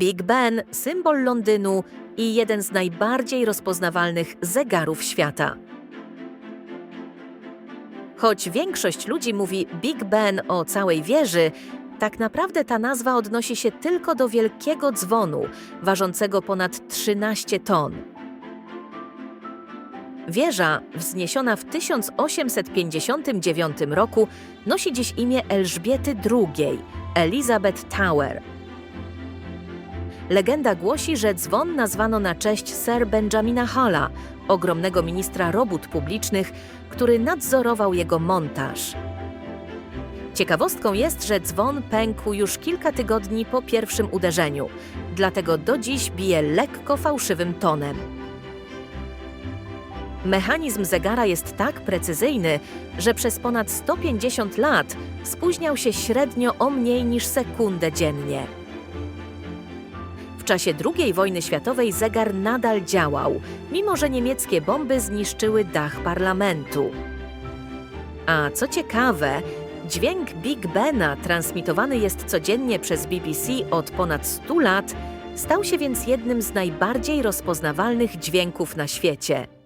Big Ben, symbol Londynu i jeden z najbardziej rozpoznawalnych zegarów świata. Choć większość ludzi mówi Big Ben o całej wieży, tak naprawdę ta nazwa odnosi się tylko do wielkiego dzwonu, ważącego ponad 13 ton. Wieża, wzniesiona w 1859 roku, nosi dziś imię Elżbiety II, Elizabeth Tower. Legenda głosi, że dzwon nazwano na cześć Sir Benjamina Halla, ogromnego ministra robót publicznych, który nadzorował jego montaż. Ciekawostką jest, że dzwon pękł już kilka tygodni po pierwszym uderzeniu, dlatego do dziś bije lekko fałszywym tonem. Mechanizm zegara jest tak precyzyjny, że przez ponad 150 lat spóźniał się średnio o mniej niż sekundę dziennie. W czasie II wojny światowej zegar nadal działał, mimo że niemieckie bomby zniszczyły dach parlamentu. A co ciekawe, dźwięk Big Bena transmitowany jest codziennie przez BBC od ponad 100 lat, stał się więc jednym z najbardziej rozpoznawalnych dźwięków na świecie.